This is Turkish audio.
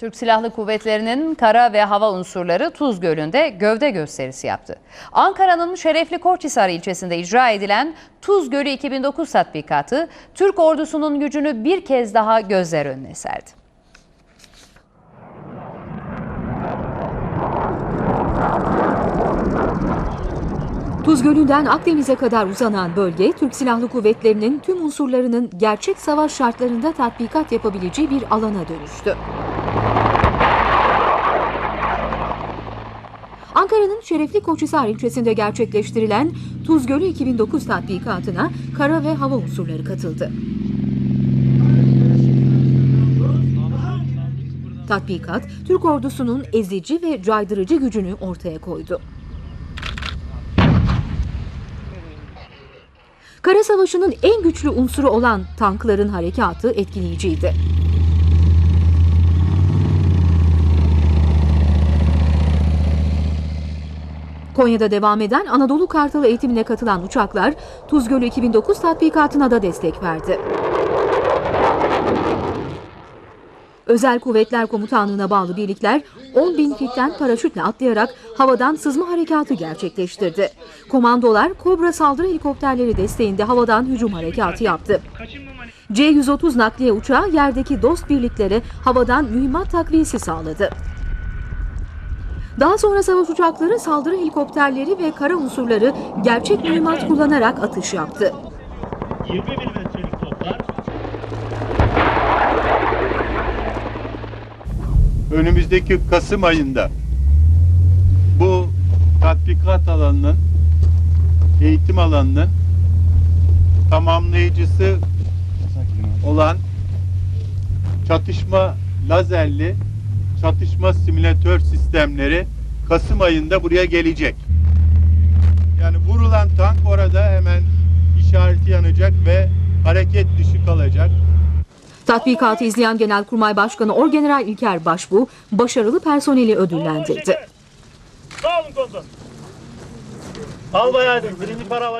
Türk Silahlı Kuvvetleri'nin kara ve hava unsurları Tuz Gölü'nde gövde gösterisi yaptı. Ankara'nın Şerefli Koçhisar ilçesinde icra edilen Tuz Gölü 2009 tatbikatı Türk ordusunun gücünü bir kez daha gözler önüne serdi. Tuz Gölü'nden Akdeniz'e kadar uzanan bölge, Türk Silahlı Kuvvetleri'nin tüm unsurlarının gerçek savaş şartlarında tatbikat yapabileceği bir alana dönüştü. Ankara'nın Şerefli Koçhisar ilçesinde gerçekleştirilen Tuz Gölü 2009 tatbikatına kara ve hava unsurları katıldı. Tatbikat, Türk ordusunun ezici ve caydırıcı gücünü ortaya koydu. Kara Savaşı'nın en güçlü unsuru olan tankların harekatı etkileyiciydi. Konya'da devam eden Anadolu Kartalı eğitimine katılan uçaklar Tuz Gölü 2009 tatbikatına da destek verdi. Özel Kuvvetler Komutanlığı'na bağlı birlikler 10 bin fitten paraşütle atlayarak havadan sızma harekatı gerçekleştirdi. Komandolar Kobra saldırı helikopterleri desteğinde havadan hücum harekatı yaptı. C-130 nakliye uçağı yerdeki dost birliklere havadan mühimmat takviyesi sağladı. Daha sonra savaş uçakları saldırı helikopterleri ve kara unsurları gerçek mühimmat kullanarak atış yaptı. 20 milimetrelik toplar önümüzdeki Kasım ayında bu tatbikat alanının eğitim alanının tamamlayıcısı olan çatışma lazerli çatışma simülatör sistemleri Kasım ayında buraya gelecek. Yani vurulan tank orada hemen işareti yanacak ve hareket dışı kalacak. Tatbikatı izleyen Genelkurmay Başkanı Orgeneral İlker Başbuğ başarılı personeli ödüllendirdi. Sağ olun komutanım. Al bayağı birinci para alacak.